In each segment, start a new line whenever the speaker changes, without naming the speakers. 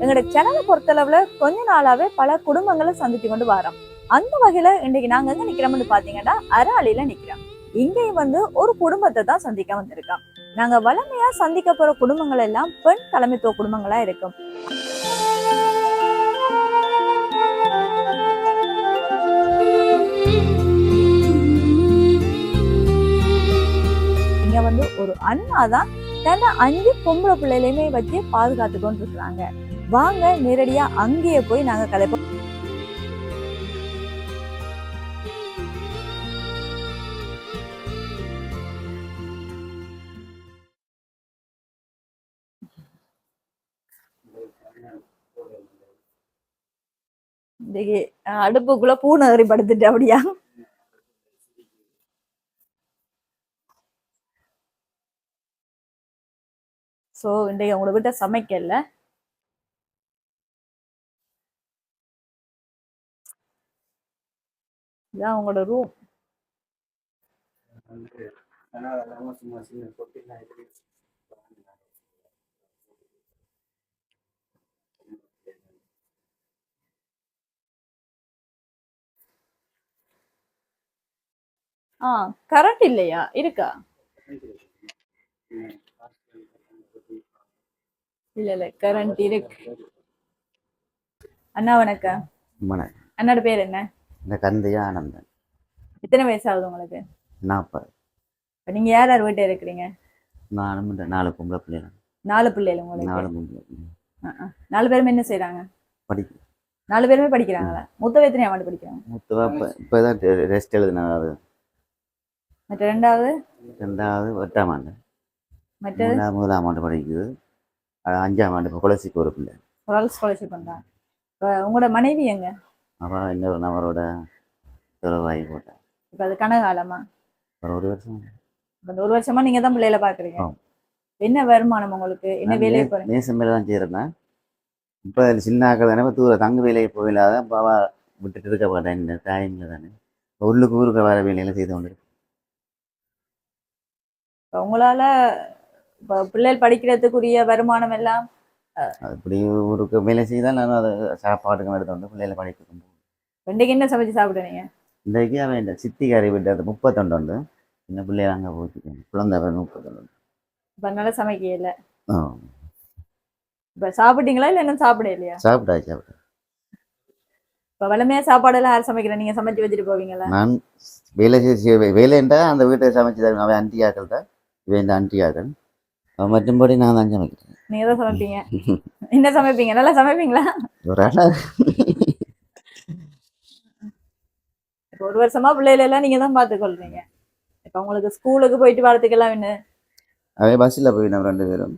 எங்களோட சேனலை பொறுத்தளவுல கொஞ்ச நாளாவே பல குடும்பங்களை சந்திச்சு கொண்டு வரோம். அந்த வகையில இன்னைக்கு நாங்க எங்க நிக்கிறோம்னு பாத்தீங்கன்னா அறாளில நிக்கிறோம். இங்கேயும் வந்து ஒரு குடும்பத்தை தான் சந்திக்க வந்திருக்கோம். நாங்க வளமையா சந்திக்க போற குடும்பங்கள் எல்லாம் பெண் தலைமைத்துவ குடும்பங்களா இருக்கும். இங்க வந்து ஒரு அண்ணா தான் தன்னை அஞ்சு பொம்பளை பிள்ளைகளையுமே வச்சு பாதுகாத்து கொண்டு இருக்கிறாங்க வாங்க நேரடியா அங்கேயே போய் நாங்க கதை இன்றைக்கு அடுப்புக்குள்ள பூநகரி படுத்துட்டு அப்படியா? சோ இன்றைக்கு உங்களை விட்ட சமைக்கல இதான் உங்களோட ரூம் ஆ கரண்ட் இல்லையா? இருக்கா? இல்ல இல்ல கரண்ட் இருக்கு. அண்ணா வணக்கம். அண்ணோட பேர் என்ன?
இந்த கந்தையா ஆனந்தன்.
எத்தனை வயசு ஆகுது உங்களுக்கு?
நாற்பது.
இப்ப நீங்க யார் யார் வீட்டை இருக்கிறீங்க?
நானும் இந்த நாலு பொம்பளை பிள்ளைகள்.
நாலு பிள்ளைகள் உங்களுக்கு.
நாலு பொம்பளை
ஆ. நாலு பேருமே என்ன செய்றாங்க?
படிக்க.
நாலு பேருமே படிக்கிறாங்களா? மூத்த எத்தனை ஆண்டு படிக்கிறாங்க?
மூத்தவா இப்போ இப்போ தான் ரெஸ்ட் எழுதினாவது
மற்ற ரெண்டாவது?
ரெண்டாவது எட்டாம் ஆண்டு.
மற்றது?
மூணாவது முதலாம் ஆண்டு படிக்குது. அஞ்சாம் ஆண்டு இப்போ குலசிக்கு ஒரு பிள்ளை.
ஸ்காலர்ஷிப் பண்றாங்க இப்ப உங்களோட மனைவி எங்க?
அப்புறம் இன்னொரு நபரோட தொலைவாகி போட்டேன்.
இப்ப அது கனகாலமா
ஒரு ஒரு வருஷம்.
ஒரு வருஷமா நீங்க தான் பிள்ளைகளை பாக்குறீங்க. என்ன வருமானம் உங்களுக்கு? என்ன போறீங்க?
நேசம் மேலே தான் செய்கிறேன் இப்போ சின்ன ஆக்கள் தானே இப்போ தூர தங்க வேலையை போயில்லாத பாவா விட்டுட்டு இருக்க மாட்டேன் இந்த டைமில் தானே. உள்ளுக்கு ஊருக்கு வர வேலையெல்லாம் செய்து கொண்டு
உங்களால இப்ப பிள்ளைகள் படிக்கிறதுக்குரிய வருமானம் எல்லாம்
அப்படி ஊருக்கு வேலை செய்தால் நான் அதை சாப்பாட்டுக்கு எடுத்து வந்து பிள்ளைகளை படிக்க போகும்
இன்றைக்கு என்ன சமைச்சு சாப்பிடுறீங்க
இன்றைக்கு அவன் இந்த சித்திக்காரி விட்டு அது முப்பத்தொண்டு உண்டு. சின்ன பிள்ளைகள் அங்கே போச்சுக்கேன் குழந்தை முப்பத்தொண்டு
இப்ப அதனால சமைக்கல. இப்ப சாப்பிட்டீங்களா இல்ல இன்னும் சாப்பிட இல்லையா
சாப்பிட்டா சாப்பிட்டா
இப்ப வளமையா சாப்பாடு எல்லாம் யார் சமைக்கிறா? நீங்க சமைச்சு வச்சுட்டு போவீங்களா
நான் வேலை செய்ய வேலைன்றா அந்த வீட்டை சமைச்சு தருவேன். அவன் அண்டி ஆக்கள் தான். இவன் இந்த அண்டி ஆக்கள் அவன் மற்றும்படி நான் தான் சமைக்கிறேன்.
நீங்க தான் சமைப்பீங்க. என்ன சமைப்பீங்க? நல்லா சமைப்பீங்களா?
ஒரு ஆளாக
இப்ப ஒரு வருஷமா பிள்ளைகள் எல்லாம் நீங்க தான் பார்த்து கொள்றீங்க இப்ப உங்களுக்கு ஸ்கூலுக்கு போயிட்டு வரதுக்கெல்லாம் என்ன?
அவன் பஸ்ஸில் போய் நம்ம ரெண்டு பேரும்.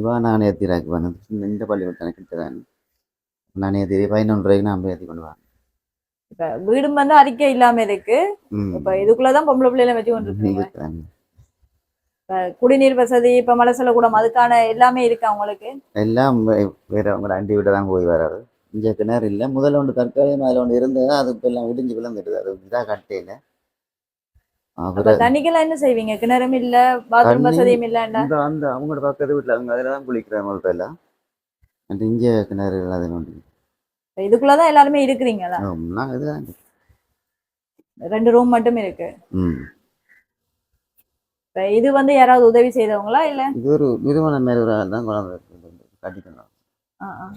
இவா நான் ஏற்றிராக்கு பண்ணது இந்த பள்ளிக்கூடத்தான கிட்ட தான் நான் ஏற்றி பதினொன்று ரூபாய்க்கு நான் போய் ஏற்றி கொண்டு வரேன்.
இப்ப வீடும் வந்து அறிக்கை இல்லாம இருக்கு. இப்ப இதுக்குள்ளதான் பொம்பளை பிள்ளைகளை வச்சு கொண்டு இருக்கீங்க.
இருக்கிறாங்க.
குடிநீர் வசதி இப்ப மலை செல்லக்கூடம் அதுக்கான எல்லாமே இருக்கு அவங்களுக்கு
எல்லாம் வேற உங்களோட அண்டி விட தான் போய் வராது இங்கே கிணறு இல்லை. முதல்ல ஒன்று தற்காலிகம் அதில் ஒன்று இருந்தது. அது இப்போ எல்லாம் இடிஞ்சு விழுந்துடுது. அது இதாக கட்டையில்.
தண்ணிக்கெல்லாம் என்ன செய்வீங்க? கிணறும் இல்ல பாத்ரூம் வசதியும் இல்லண்டா
அந்த அந்த அவங்களோட பக்கத்து வீட்டில் அவங்க அதில் தான் குளிக்கிறாங்க இப்போ எல்லாம். அந்த இங்கே கிணறு
இதுக்குள்ளதான் எல்லாருமே இருக்கிறீங்களா?
இதுதான்.
ரெண்டு ரூம் மட்டும் இருக்கு. இது வந்து யாராவது உதவி செய்தவங்களா இல்ல?
இது ஒரு நிறுவனம் ஒரு தான் குழந்தை கட்டிக்கணும்.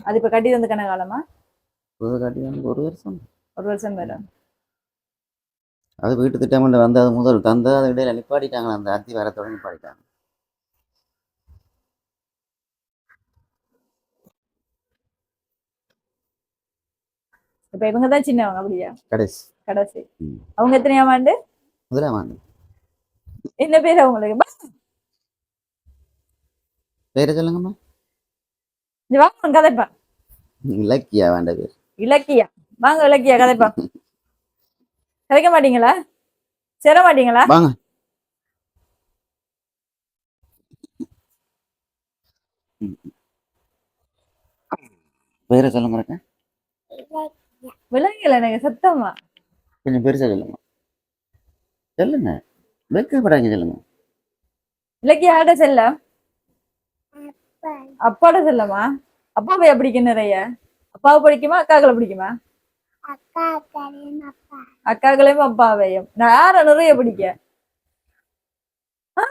அது இப்ப கட்டி வந்து காலமா
புது கட்டி ஒரு வருஷம்
ஒரு வருஷம் வரும்
அது வீட்டு திட்டமிட்டு வந்து அது முதல் தந்து அது இடையில நிப்பாட்டிட்டாங்க அந்த அத்தி வரத்தோட நிப்பாட்டிட்டாங்க
இப்ப இவங்க தான் சின்னவங்க அப்படியா
கடைசி
கடைசி. அவங்க எத்தனையாம் ஆண்டு
முதலாம் ஆண்டு
என்ன பேர் அவங்களுக்கு
பேரை சொல்லுங்கம்மா
இங்க வாங்க கதைப்பா.
இலக்கியா வேண்ட பேர்.
இலக்கியா. வாங்க இலக்கியா கதைப்பா. கதைக்க மாட்டீங்களா? சேர மாட்டீங்களா?
வாங்க. பேரை சொல்லுங்க இருக்கா
விலங்குகள் எனக்கு சத்தமா?
கொஞ்சம் பெருசா சொல்லுங்க. சொல்லுங்க. வெக்கப்படாங்க சொல்லுங்க.
இலக்கியா யார்கிட்ட செல்லம் அப்பாட செல்லமா அப்பாவை பிடிக்கும் நிறைய? அப்பாவை பிடிக்குமா அக்காக்களை பிடிக்குமா?
அக்கா
அக்காக்களையும் அப்பாவையும். நான் யார நிறைய பிடிக்க? ஆ?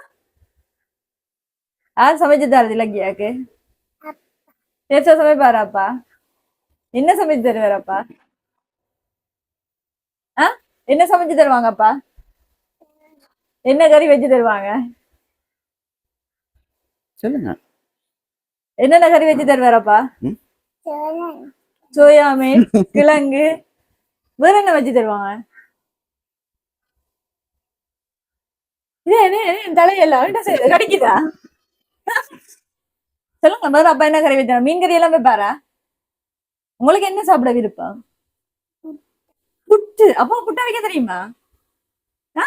யார் சமைச்சு தரது இலக்கியாக்கு பேச சமைப்பாரா அப்பா? என்ன சமைச்சு தருவாரப்பா ஆ? என்ன சமைச்சு தருவாங்கப்பா என்ன கறி வச்சு தருவாங்க?
சொல்லுங்க.
என்னென்ன கறி வச்சு தருவாரப்பா? சோயா மீன் கிழங்கு வேற என்ன வச்சு தருவாங்க? இது என்ன என்ன தலையெல்லாம் என்ன செய்யுது கடிக்குதா? சொல்லுங்க வேற அப்பா என்ன கறி வைத்தாங்க மீன் கறி எல்லாம் வைப்பாரா? உங்களுக்கு என்ன சாப்பிட விருப்பம்? புட்டு. அப்பா புட்டா வைக்க தெரியுமா? ஆ?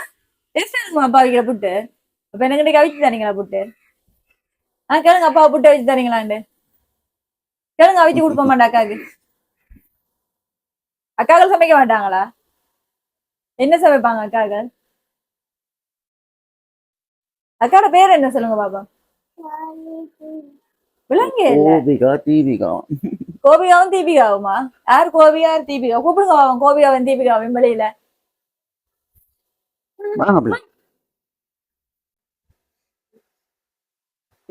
டேஸ்டா இருக்குமா அப்பா வைக்கிற புட்டு? அப்ப எனக்கு இன்னைக்கு அவிச்சு தரீங்களா புட்டு? ஆ கேளுங்க அப்பா புட்டு வச்சு தரீங்களாண்டு கேளுங்க அவிச்சு கொடுப்ப மாட்டா அக்காக்கு அக்காக்கள் சமைக்க மாட்டாங்களா? என்ன சமைப்பாங்க அக்காக்கள்? அக்காவோட பேர் என்ன சொல்லுங்க பாப்பா? விளங்க
கோபிகா தீபிகா.
கோபிகாவும் தீபிகாவுமா? யார் கோபிகா யார் தீபிகா? கூப்பிடுங்க பாவம் கோபிகாவும் தீபிகாவும் வெளியில
வாங்க அப்படி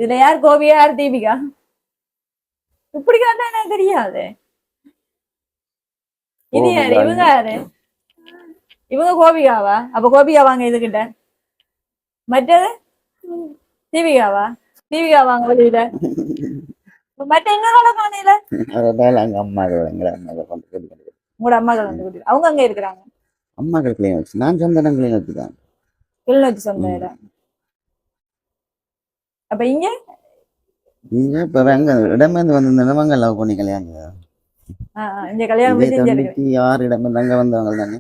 இதுல யார் கோபியா யார் தீபிகா? இப்படி காட்டா எனக்கு தெரியாது. இது யாரு. இவங்க யாரு? இவங்க கோபிகாவா? அப்ப கோபிகா வாங்க இதுகிட்ட. மற்றது தீபிகாவா? தீபிகா வாங்க வெளியில மற்ற இன்னொரு
கொடுக்குறது.
உங்களோட அம்மாக்கள் வந்து அவங்க அங்க இருக்கிறாங்க.
அம்மாக்கள் கிளீன் வச்சு நான் சொந்த இடம் கிளீன் வச்சுதான்.
கிளிநொச்சி சொந்த இடம். அப்ப இங்க?
நீங்க இப்ப எங்க இடமேந்து வந்து இடமங்க லவ் பண்ணி கல்யாணம்
இங்க கல்யாணம் இங்க
தொண்ணூத்தி ஆறு இடமேந்து அங்க வந்தவங்க தானே?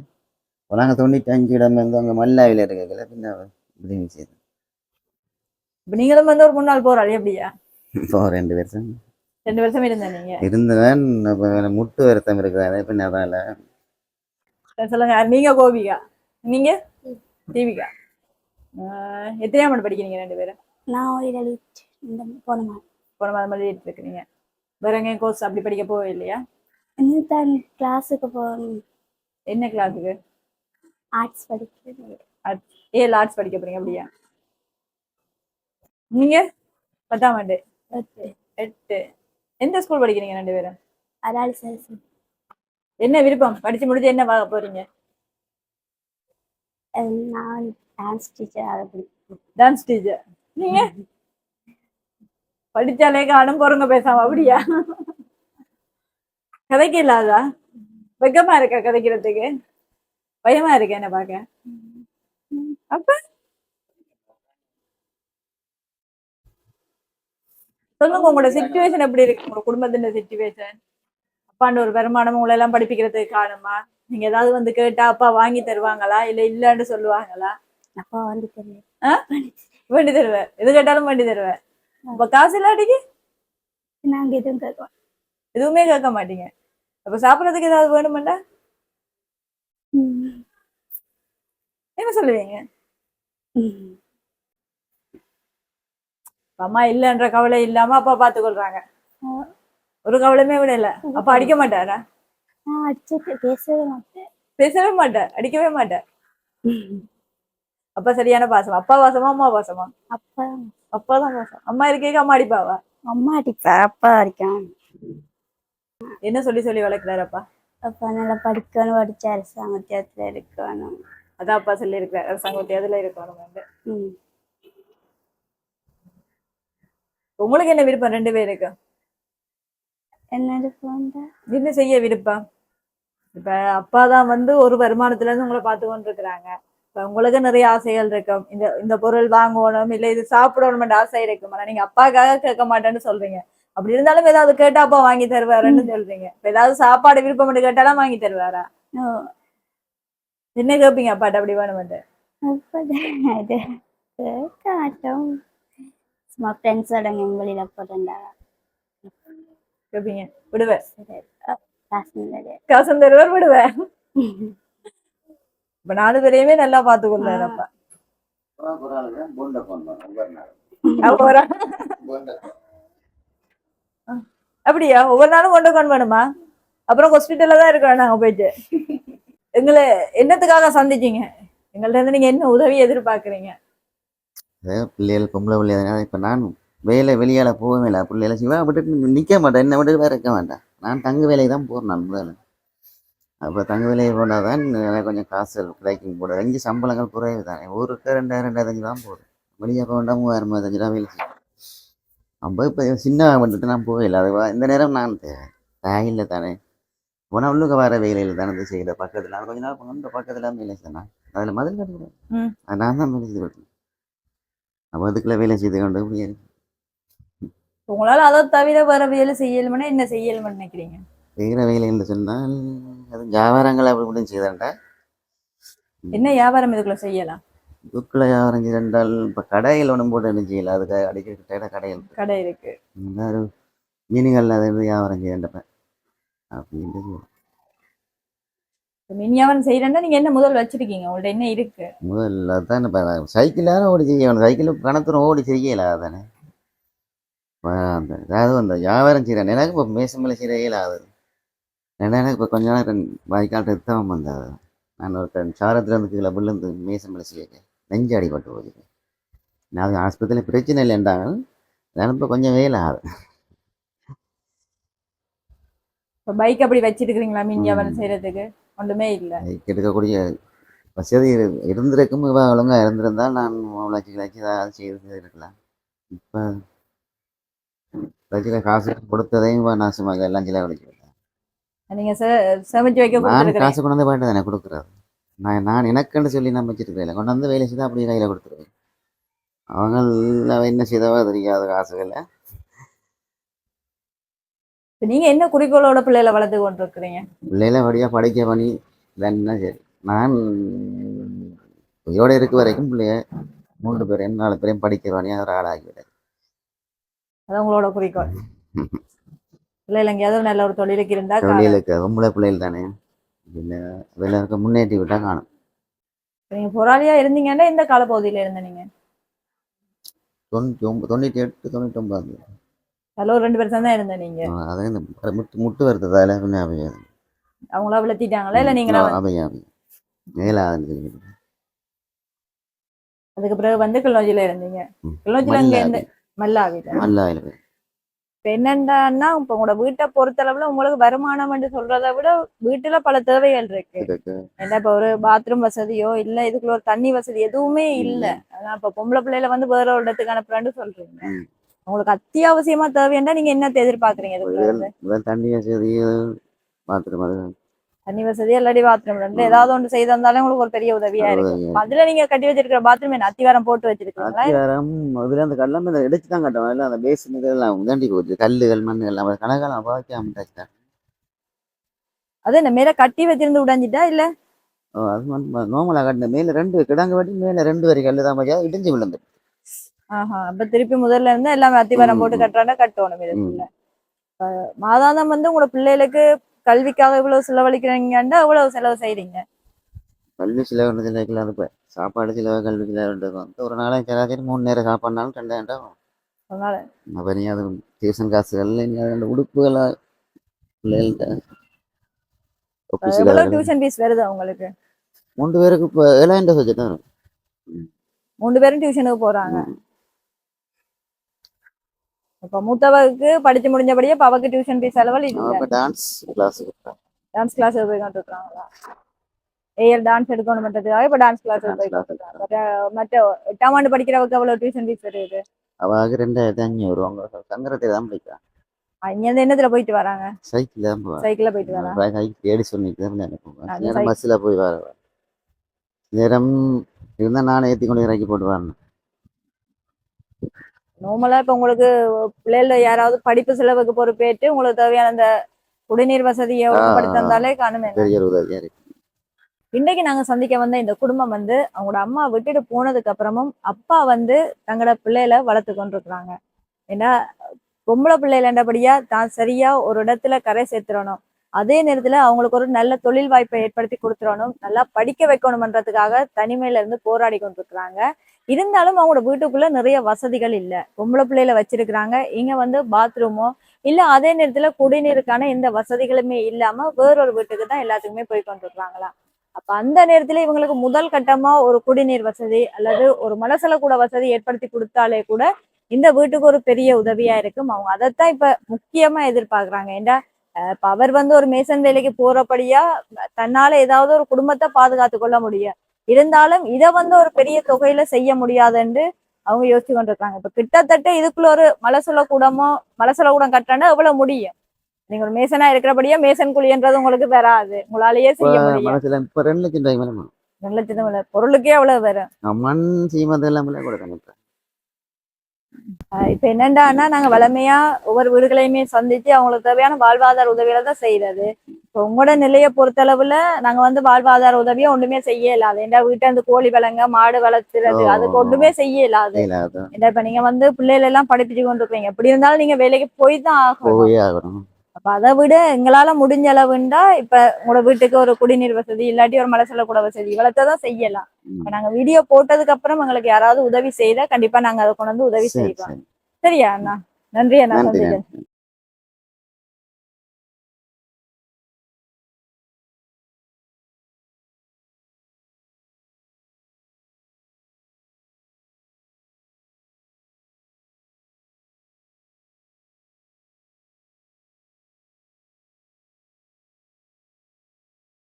நாங்க தொண்ணூத்தி அஞ்சு இடமேந்து அங்க மல்லாவில இருக்கல பின்ன செய்யுது
இப்ப நீங்களும் வந்து ஒரு முன்னாள் போராளி எப்படியா
இப்போ ரெண்டு வருஷம்
ரெண்டு வருஷம் இருந்தேன் நீங்க.
இருந்தவன் முட்டு வருத்தம் இருக்குது பின்ன அதால
சரி, சொல்லுங்க. நீங்க கோபிகா? நீங்க? தீபிகா? எத்தனையாம் படிக்கிறீங்க ரெண்டு பேரும்?
நான் ஒரு எழுதிட்டு இந்த போன மாதம்.
போன எழுதிட்டு இருக்கிறீங்க வேற எங்கேயும் கோர்ஸ் அப்படி படிக்க போவே இல்லையா?
இன்னும் தான் கிளாஸுக்கு போகணும்
என்ன கிளாஸுக்கு
ஆர்ட்ஸ் படிக்கிறது
ஏழு ஆர்ட்ஸ் படிக்க போறீங்க அப்படியா? நீங்க? பத்தாம் ஆண்டு.
எட்டு.
எந்த ஸ்கூல் படிக்கிறீங்க ரெண்டு பேரும்?
அதால் சரி
என்ன விருப்பம்? படிச்சு முடிச்சு என்ன பார்க்க போறீங்க?
நான் டான்ஸ் டீச்சர்
டான்ஸ் டீச்சர் நீங்க படிச்சாலே காணும் பொறுங்க பேசாம அப்படியா? கதைக்கு இல்லாதா வெக்கமா இருக்கா கதைக்கிறதுக்கு? பயமா இருக்கா என்ன பார்க்க? அப்ப? சொல்லுங்க உங்களோட சுச்சுவேஷன் எப்படி இருக்கு? உங்க குடும்பத்தின் சுச்சுவேஷன் அப்பாண்ட ஒரு வருமானம் உங்களை எல்லாம் படிப்பிக்கிறதுக்கு காணுமா? நீங்க ஏதாவது வந்து கேட்டா அப்பா வாங்கி தருவாங்களா? இல்ல இல்லன்னு சொல்லுவாங்களா?
அப்பா தெரியும்
வேண்டி தருவேன். எது கேட்டாலும் வேண்டி தருவேன். அப்ப காசு இல்லாட்டிக்கு
நாங்கள் எதுவும் கேட்கலாம்
எதுவுமே கேட்க மாட்டீங்க. அப்ப சாப்பிடறதுக்கு ஏதாவது வேணுமெண்டா? என்ன சொல்லுவீங்க? அம்மா இல்லைன்ற கவலை இல்லாம அப்பா பாத்துக்கொள்றாங்க ஒரு கவலையுமே விட இல்ல. அப்பா அடிக்க மாட்டாரா?
பேசவே மாட்டேன்.
பேசவே மாட்டார். அடிக்கவே மாட்டார். அப்பா சரியான பாசம்? அப்பா பாசமா அம்மா பாசமா?
அப்பா.
அப்பா தான் பாசம். அம்மா இருக்கேக்கு அம்மா அடிப்பாவா?
அம்மா அடிப்பா அப்பா அடிக்கான்
என்ன சொல்லி சொல்லி வளர்க்கிறாரு அப்பா?
அப்பா நல்லா படிக்கணும் படிச்சு அரசாங்கத்தியத்தில் இருக்கணும்.
அதான் அப்பா சொல்லி இருக்கிறார் அரசாங்கத்தை அதுல இருக்கணும்
ம்.
உங்களுக்கு என்ன விருப்பம் ரெண்டு பேருக்கு? என்ன செய்ய விருப்பம்? இப்ப அப்பா தான் வந்து ஒரு வருமானத்துல இருந்து உங்களை பார்த்து இருக்கிறாங்க இப்ப உங்களுக்கு நிறைய ஆசைகள் இருக்கும் இந்த இந்த பொருள் வாங்கணும் இல்ல இது சாப்பிடணும் ஆசை இருக்கும் ஆனா நீங்க அப்பாக்காக கேட்க மாட்டேன்னு சொல்றீங்க. அப்படி இருந்தாலும் ஏதாவது கேட்டா அப்பா வாங்கி தருவாருன்னு சொல்றீங்க. இப்ப ஏதாவது சாப்பாடு விருப்பம் கேட்டாலும் வாங்கி தருவாரா? என்ன கேட்பீங்க அப்பாட்ட? அப்படி
கேட்க மாட்டோம் சும்மா ஃப்ரெண்ட்ஸோட வெளியில் போட்டேன்டா
கேட்பீங்க விடுவேன்.
காசு
தருவார் விடுவேன். இப்ப நாலு பேரையுமே நல்லா பாத்துக்கொள்றாரு அப்பா அப்படியா? ஒவ்வொரு நாளும் கொண்டு கொண்டு வேணுமா? அப்புறம் ஹாஸ்பிட்டல்ல தான் இருக்கோம் நாங்க போயிட்டு. எங்களை என்னத்துக்காக சந்திச்சீங்க? எங்கள்ட்ட இருந்து நீங்க என்ன உதவி எதிர்பார்க்கறீங்க?
பிள்ளைகள் பொம்பளை பிள்ளைகள் இப்போ நான் வேலை வெளியால் போகவே இல்லை. பிள்ளைகளை சிவா விட்டுட்டு நிற்க மாட்டேன். என்ன விட்டு வேற இருக்க மாட்டேன். நான் தங்க வேலைக்கு தான் போகிறேன் நான் முதல்ல. அப்போ தங்க வேலைக்கு போனால் தான் கொஞ்சம் காசு கிடைக்கும் கூட அஞ்சு சம்பளங்கள் குறைவு தான் ஊருக்கு ரெண்டாயிரம் ரெண்டாயிரத்தஞ்சு தான் போகுது. வெளியே போகண்டா மூவாயிரம் மூவாயிரத்தஞ்சு ரூபா வேலை செய்யும் அப்போ இப்போ சின்ன வந்துட்டு நான் போகல. அது இந்த நேரம் நான் தாயில் தானே. போனால் உள்ளுக்க வர வேலையில் தானே இது செய்யல பக்கத்தில். நான் கொஞ்ச நாள் போனோம் பக்கத்தில் வேலை செய்தேன் அதில் மதில் கட்டுக்கிறேன். அது நான் தான் வேலை செய்து கொடுத்தேன் அப்போ அதுக்குள்ளே வேலை செய்து கொண்டு போய்
உங்களால அதை தவிர வேற வேலை செய்யலும்னா என்ன செய்யலும்னு நினைக்கிறீங்க?
செய்கிற வேலைன்னு சொன்னால் அது வியாபாரங்கள் அப்படி இப்படின்னு செய்தாண்டா
என்ன வியாபாரம் இதுக்குள்ள செய்யலாம்?
புக்கில் வியாபாரம் செய்தால் இப்போ கடையில் ஒன்றும் போட்டு என்ன செய்யல அதுக்கு அடிக்கிட்ட கடையில்
கடை இருக்கு.
இந்த ஒரு மீன்கள் அதை வியாபாரம் செய்தாண்டப்ப அப்படின்ட்டு சொல்லுவேன்.
இப்ப மின் வியாபாரம் செய்யறேன்னா நீங்க என்ன முதல் வச்சிருக்கீங்க? உங்கள்ட்ட என்ன இருக்கு?
முதல்ல தான் இப்போ சைக்கிளான ஓடி செய்யணும் சைக்கிள் கணத்தூரம் ஓடி செய்யல அதானே அந்த அதாவது அந்த வியாபாரம் செய்கிறேன் எனக்கு இப்போ மேசமில் செய்கிற இயலாது எனக்கு இப்போ கொஞ்ச நேரம் வாய்க்கால் ரத்தம் வந்தது நான் ஒரு சாரத்தில் இருந்து கீழே விழுந்து மேசமில் செய்ய நெஞ்சு அடிபட்டு போகுது. நான் ஆஸ்பத்திரியில் பிரச்சனை இல்லைன்றாங்க நான் இப்போ கொஞ்சம் வேலை ஆகுது.
இப்ப பைக் அப்படி வச்சிருக்கீங்களா மின் வியாபாரம்
ம்.
செய்யறதுக்கு? ஒன்றுமே இல்ல.
அதுக்கு எடுக்கக்கூடிய வசதி இரு- இருந்திருக்கும். இவ ஒழுங்காக இருந்திருந்தால் நான் உழைச்சி கிழச்சி ஏதாவது செய்து இருக்கலாம். இப்போ காசு கொடுத்ததையும் இவ நாசமாக எல்லாம் செலவழிச்சு விட்டேன்.
நீங்க சமைச்சு வைக்க
நான் காசு கொண்டு வந்து பாட்டு தானே கொடுக்குறது நான் நான் எனக்குன்னு சொல்லி நான் வச்சிருக்கேன் கொண்டு வந்து வேலை செய்து அப்படியே கையில் கொடுத்துருவேன். அவங்க அவ என்ன செய்தவோ தெரியாத காசுகளை.
நீங்க என்ன குறிக்கோளோட பிள்ளைகளை வளர்த்து கொண்டு இருக்கிறீங்க
பிள்ளைகளை வழியாக படிக்க பண்ணி என்ன சரி. நான் உயிரோட இருக்க வரைக்கும் பிள்ளைய மூன்று பேரையும் நாலு பேரையும் படிக்க பண்ணி ஒரு ஆளாகிவிட்டேன்
அது உங்களோட குறிக்கோள். பிள்ளைகள் எங்கேயாவது நல்ல ஒரு தொழிலுக்கு இருந்தா காணும்.
தொழிலுக்கு பொம்பளை பிள்ளைகள் தானே? இல்லை எல்லாருக்க முன்னேற்றி விட்டால் காணும்.
இப்ப நீங்க போராளியா இருந்தீங்கன்னா இந்த காலப்பகுதியில இருந்த நீங்க?
தொண்ணூற்றி ஒம்பது தொண்ணூற்றி எட்டு தொண்ணூற்றி ஒன்பது
அதுல ஒரு ரெண்டு பேரும் தான் இருந்த நீங்க?
அதான் இந்த முட்டு முட்டு வருத்ததால கொஞ்சம் அவையாது
அவங்களா விளத்திட்டாங்களா இல்ல நீங்களா
மேலாதுன்னு சொல்லிட்டு
அதுக்கு பிறகு வந்து கிளோஜில இருந்தீங்க. கிளோஜில அங்க இருந்து? மல்லாவில
மல்லாயில்
இப்ப என்னண்டான்னா இப்ப உங்களோட வீட்டை பொறுத்தளவுல உங்களுக்கு வருமானம் என்று சொல்றதை விட வீட்டுல பல தேவைகள் இருக்கு. ஏன்னா இப்ப ஒரு பாத்ரூம் வசதியோ இல்ல இதுக்குள்ள ஒரு தண்ணி வசதி எதுவுமே இல்ல. அதான் இப்ப பொம்பளை பிள்ளைல வந்து வேற ஒரு இடத்துக்கு அனுப்புறேன்னு சொல்றீங்க. உங்களுக்கு அத்தியாவசியமா தேவைன்னா நீங்க என்னத்தை எதிர்பார்க்கறீங்க இதுக்குள்ள
தண்ணி வசதி பாத்ரூம்
தண்ணி வசதி இல்லாட்டி பாத்ரூம் ரெண்டு ஏதாவது ஒன்று செய்து வந்தாலே உங்களுக்கு ஒரு பெரிய உதவியா இருக்கும். அதுல நீங்க கட்டி வச்சிருக்கிற பாத்ரூம் என்ன? அத்திவாரம் போட்டு வச்சிருக்கீங்களா?
அத்தியாரம் இதுல அந்த கல்லாம் இந்த இடிச்சு தான் கட்டணும் இல்லை அந்த பேசின் இதெல்லாம் உதாண்டி போச்சு. கல்லுகள் மண்ணுகள் நம்ம கணக்கெல்லாம் பார்க்க
அது என்ன மேல கட்டி வச்சிருந்து உடைஞ்சிட்டா இல்ல?
அது நோமலா கட்டின. மேல ரெண்டு கிடங்கு வட்டி மேல ரெண்டு வரி கல்லு தான் பச்சா இடிஞ்சு விழுந்து.
ஆஹா அப்ப திருப்பி முதல்ல இருந்து எல்லாமே அத்திவாரம் போட்டு
ம்.
கட்டுறாண்டா கட்டணும் இதுக்குள்ள மாதாந்தம் வந்து உங்களோட பிள்ளைகளுக்கு கல்விக்காக இவ்வளவு செலவழிக்கிறீங்கன்னா இவ்வளவு செலவு செய்றீங்க.
கல்வி சிலவு சிலவைகள் அது இப்போ சாப்பாடு சிலவு கல்வி சிலவு வந்து ஒரு நாளைக்கு சராசரி மூணு நேரம் சாப்பாடுனாலும் ரெண்டாயிரம் அப்போ நீ அது டியூஷன் காசுகள் நீ அந்த உடுப்புகளை
டியூஷன் ஃபீஸ் வருது உங்களுக்கு
மூன்று பேருக்கு இப்போ ஏழாயிரம் ரூபா வச்சுட்டு வரும்.
மூணு பேரும் டியூஷனுக்கு போறாங்க. இப்ப மூத்தவருக்கு படிச்சு முடிஞ்சபடியே இப்ப அவக்கு டியூஷன் ஃபீஸ்
இப்போ டான்ஸ் கிளாஸுக்கு
டான்ஸ் கிளாஸ் போய் இருக்காங்களா ஏஎல் டான்ஸ் எடுக்கணும்ன்றதுக்காக இப்ப டான்ஸ் கிளாஸ் போய் மற்ற எட்டாம் ஆண்டு படிக்கிறவங்க அவ்வளவு டியூஷன் ஃபீஸ் வருது
அவாக ரெண்டாயிரத்தி அஞ்சூறு அவங்க சங்கரத்தை தான் படிக்கிறான்.
இங்க இருந்து என்னத்துல போயிட்டு வராங்க?
சைக்கிள் தான்
சைக்கிள்ல போயிட்டு வராங்க
சைக்கிள் தேடி சொல்லிட்டு நேரம். பஸ்ஸில் போய் வர நேரம் இருந்தால் நானே ஏற்றி கொண்டு இறக்கி போட்டு வரணும்
நார்மலா இப்ப உங்களுக்கு பிள்ளைல யாராவது படிப்பு செலவுக்கு பொறுப்பேற்று உங்களுக்கு தேவையான அந்த குடிநீர் வசதியை ஒழுங்குபடுத்தி தந்தாலே காணுமே. இன்னைக்கு நாங்க சந்திக்க வந்த இந்த குடும்பம் வந்து அவங்களோட அம்மா விட்டுட்டு போனதுக்கு அப்புறமும் அப்பா வந்து தங்களோட பிள்ளைகளை வளர்த்து கொண்டிருக்கிறாங்க. ஏன்னா பொம்பளை பிள்ளைகளண்டபடியா தான் சரியா ஒரு இடத்துல கரை சேர்த்துறணும் அதே நேரத்துல அவங்களுக்கு ஒரு நல்ல தொழில் வாய்ப்பை ஏற்படுத்தி கொடுத்துடணும். நல்லா படிக்க வைக்கணும்ன்றதுக்காக தனிமையில இருந்து போராடி கொண்டிருக்கிறாங்க. இருந்தாலும் அவங்களோட வீட்டுக்குள்ள நிறைய வசதிகள் இல்ல. பொம்பளை பிள்ளையில வச்சிருக்கிறாங்க. இங்க வந்து பாத்ரூமோ இல்ல அதே நேரத்துல குடிநீருக்கான எந்த வசதிகளுமே இல்லாம வேறொரு வீட்டுக்கு தான் எல்லாத்துக்குமே போய் கொண்டிருக்காங்களா அப்ப அந்த நேரத்துல இவங்களுக்கு முதல் கட்டமா ஒரு குடிநீர் வசதி அல்லது ஒரு மலசல கூட வசதி ஏற்படுத்தி கொடுத்தாலே கூட இந்த வீட்டுக்கு ஒரு பெரிய உதவியா இருக்கும். அவங்க அதைத்தான் இப்ப முக்கியமா எதிர்பார்க்கறாங்க. ஏண்டா அஹ் அவர் வந்து ஒரு மேசன் வேலைக்கு போறபடியா தன்னால ஏதாவது ஒரு குடும்பத்தை பாதுகாத்து கொள்ள முடியும். இருந்தாலும் இதை வந்து ஒரு பெரிய தொகையில செய்ய முடியாதுன்னு அவங்க யோசிச்சு கொண்டிருக்காங்க. இப்ப கிட்டத்தட்ட இதுக்குள்ள ஒரு மலசல கூடமோ மலசல கூடம் கட்டணும்னா எவ்வளவு முடியும்? நீங்க ஒரு மேசனா இருக்கிறபடியா மேசன் குழின்றது உங்களுக்கு வராது. உங்களாலேயே செய்ய முடியும்.
இப்ப ரெண்டு லட்சம்
ரெண்டு லட்சம். பொருளுக்கே அவ்வளவு வரும்.
மண் சீமந்து எல்லாம் கூட இப்ப
என்னண்டான்னா நாங்க வளமையா ஒவ்வொரு வீடுகளையுமே சந்திச்சு அவங்களுக்கு தேவையான வாழ்வாதார உதவிகளை தான் செய்யறது இப்போ உங்களோட நிலையை பொறுத்தளவுல நாங்க வந்து வாழ்வாதார உதவியா ஒண்ணுமே செய்ய இயலாது ஏன்டா வீட்டை வந்து கோழி வளங்க மாடு வளர்த்துறது. அதுக்கு ஒண்ணுமே செய்ய
இல்லாத
ஏன்டா இப்ப நீங்க வந்து பிள்ளைகள் எல்லாம் படிப்பிச்சு கொண்டு இருக்கீங்க. எப்படி இருந்தாலும் நீங்க வேலைக்கு போய் தான் ஆகணும். அப்ப அதை விட எங்களால முடிஞ்ச அளவுண்டா இப்ப உங்களோட வீட்டுக்கு ஒரு குடிநீர் வசதி இல்லாட்டி ஒரு மலசல கூட வசதி இவ்வளத்தை தான் செய்யலாம். இப்ப நாங்க வீடியோ போட்டதுக்கு அப்புறம் எங்களுக்கு யாராவது உதவி செய்தா கண்டிப்பா நாங்க அதை கொண்டு வந்து உதவி செய்வோம்.
சரி.
சரியா அண்ணா? நன்றி அண்ணா